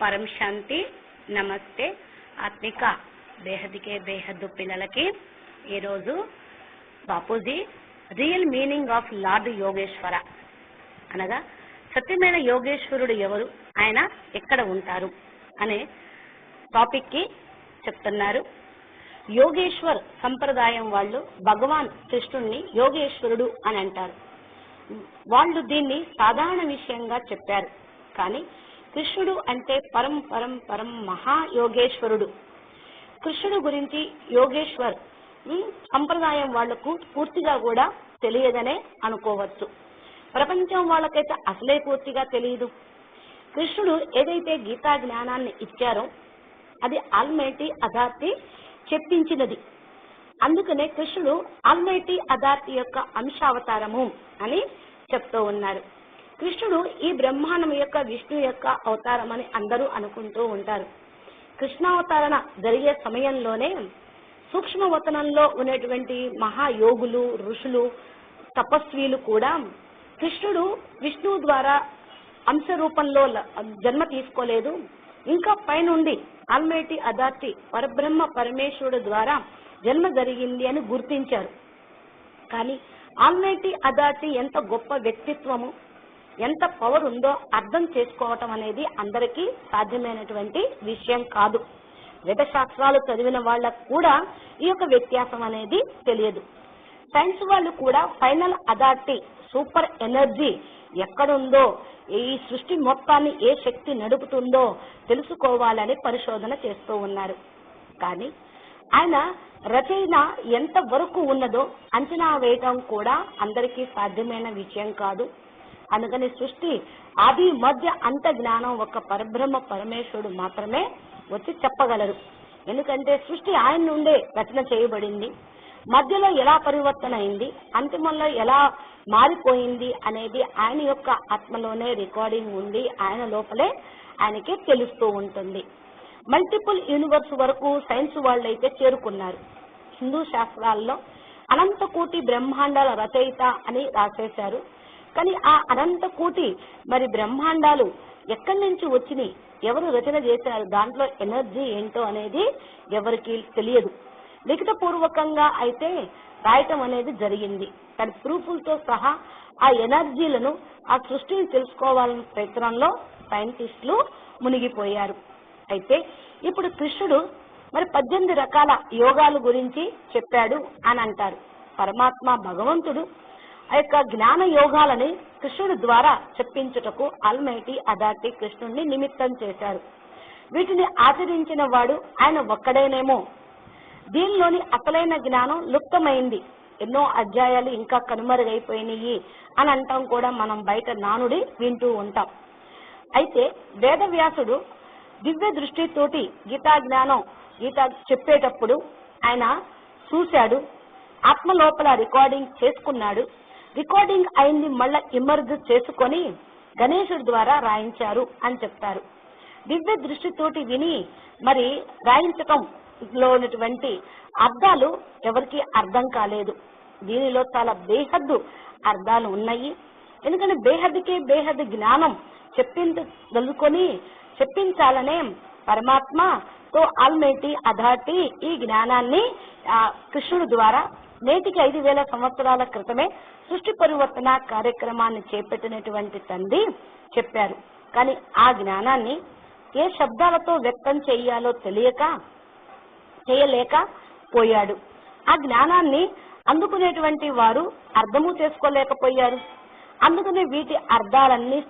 పరం శాంతి నమస్తే. ఆత్మిక బేహద్కే బేహద్దు పిల్లలకి ఈరోజు Bapuji real meaning of lord Yogeshwara. అనగా సత్యమైన యోగేశ్వరుడు ఎవరు? ఆయన ఎక్కడ ఉంటారు? అనే టాపిక్కి చెప్తున్నారు. యోగేశ్వర్ సంప్రదాయం వాళ్ళు భగవాన్ కృష్ణుణ్ణి యోగేశ్వరుడు అని అంటారు. వాళ్ళు దీన్ని సాధారణ విషయంగా చెప్పారు. కానీ కృష్ణుడు అంటే పరం పరం పరం మహాయోగేశ్వరుడు. కృష్ణుడు గురించి యోగేశ్వర్ సంప్రదాయం వాళ్ళకు పూర్తిగా కూడా తెలియదనే అనుకోవచ్చు. ప్రపంచం వాళ్ళకైతే అసలే పూర్తిగా తెలియదు కృష్ణుడు ఏదైతే గీతా జ్ఞానాన్ని ఇచ్చారో అది ఆల్మైటీ అధార్తి చెప్పించినది. అందుకనే కృష్ణుడు ఆల్మైటీ అథారిటీ యొక్క అంశావతారము అని చెప్తూ ఉన్నారు. కృష్ణుడు ఈ బ్రహ్మాండం యొక్క విష్ణు యొక్క అవతారం అని అందరూ అనుకుంటూ ఉంటారు. కృష్ణావతారణ జరిగే సమయంలోనే సూక్ష్మవతనంలో ఉన్నటువంటి మహాయోగులు ఋషులు తపస్వీలు కూడా కృష్ణుడు విష్ణువు ద్వారా అంశ రూపంలో జన్మ తీసుకోలేదు. ఇంకా పైనుండి ఆల్మైటీ అథారిటీ పరబ్రహ్మ పరమేశ్వరుడు ద్వారా జన్మ జరిగింది అని గుర్తించారు. కానీ ఆల్మైటీ అథారిటీ ఎంత గొప్ప వ్యక్తిత్వము ఎంత పవర్ ఉందో అర్థం చేసుకోవటం అనేది అందరికీ సాధ్యమైనటువంటి విషయం కాదు. వేద శాస్త్రాలు చదివిన వాళ్ళకు కూడా ఈ యొక్క వ్యత్యాసం అనేది తెలియదు. సైన్స్ వాళ్ళు కూడా ఫైనల్ అథారిటీ సూపర్ ఎనర్జీ ఎక్కడుందో ఈ సృష్టి మొత్తాన్ని ఏ శక్తి నడుపుతుందో తెలుసుకోవాలని పరిశోధన చేస్తూ ఉన్నారు. కానీ ఆయన రచయిన ఎంత వరకు ఉన్నదో అంచనా వేయటం కూడా అందరికీ సాధ్యమైన విషయం కాదు. అందుకని సృష్టి ఆది మధ్య అంత జ్ఞానం ఒక పరబ్రహ్మ పరమేశ్వరుడు మాత్రమే వచ్చి చెప్పగలరు. ఎందుకంటే సృష్టి ఆయన నుండే రచన చేయబడింది. మధ్యలో ఎలా పరివర్తన అయింది అంతిమంలో ఎలా మారిపోయింది అనేది ఆయన యొక్క ఆత్మలోనే రికార్డింగ్ ఉంది ఆయన లోపలే ఆయనకి తెలుస్తూ ఉంటుంది. మల్టిపుల్ యూనివర్స్ వరకు సైన్స్ వాళ్ళు అయితే చేరుకున్నారు. హిందూ శాస్త్రాల్లో అనంతకోటి బ్రహ్మాండాల రచయిత అని రాసేశారు. కానీ ఆ అనంతకోటి మరి బ్రహ్మాండాలు ఎక్కడి నుంచి వచ్చినాయి? ఎవరు రచన చేశారు? దాంట్లో ఎనర్జీ ఏంటో అనేది ఎవరికి తెలియదు. లిఖిత పూర్వకంగా అయితే రాయటం అనేది జరిగింది. తన ప్రూఫులతో సహా ఆ ఎనర్జీలను ఆ సృష్టిని తెలుసుకోవాలనే ప్రయత్నంలో సైంటిస్టులు మునిగిపోయారు. అయితే ఇప్పుడు కృష్ణుడు మరి పద్దెనిమిది రకాల యోగాల గురించి చెప్పాడు అని అంటారు. పరమాత్మ భగవంతుడు ఆ యొక్క జ్ఞాన యోగాలని కృష్ణుడి ద్వారా చెప్పించుటకు అల్మైటి అథారిటీ కృష్ణుడిని నిమిత్తం చేశారు. వీటిని ఆచరించిన వాడు ఆయన ఒక్కడేనేమో. దీనిలోని అసలైన జ్ఞానం లుప్తమైంది. ఎన్నో అధ్యాయాలు ఇంకా కనుమరుగైపోయినాయి అని అంటాం కూడా మనం బయట నానుడి వింటూ ఉంటాం. అయితే వేదవ్యాసుడు దివ్య దృష్టితోటి గీతా జ్ఞానం గీత చెప్పేటప్పుడు ఆయన చూశాడు ఆత్మ లోపల రికార్డింగ్ చేసుకున్నాడు రికార్డింగ్ అయింది మళ్ళా ఇమర్జ్ చేసుకొని గణేశుడి ద్వారా రాయించారు అని చెప్తారు. దివ్య దృష్టితోటి విని మరి రాయించటంలో ఉన్నటువంటి అర్థాలు ఎవరికి అర్థం కాలేదు. దీనిలో చాలా బేహద్దు అర్థాలు ఉన్నాయి. ఎందుకంటే బేహద్దుకే బేహద్దు జ్ఞానం చెప్పించదలుకొని చెప్పించాలనే పరమాత్మ ఆల్మేటి ఆల్మైటీ ఈ జ్ఞానాన్ని కృష్ణుడు ద్వారా నేటికి ఐదు వేల సంవత్సరాల క్రితమే సృష్టి పరివర్తన కార్యక్రమాన్ని చేపట్టినటువంటి తండ్రి చెప్పారు. కానీ ఆ జ్ఞానాన్ని ఏ శబ్దాలతో వ్యక్తం చేయాలో తెలియక చేయలేక పోయాడు. ఆ జ్ఞానాన్ని అందుకునేటువంటి వారు అర్థము చేసుకోలేకపోయారు. అందుకనే వీటి అర్థాలన్నీ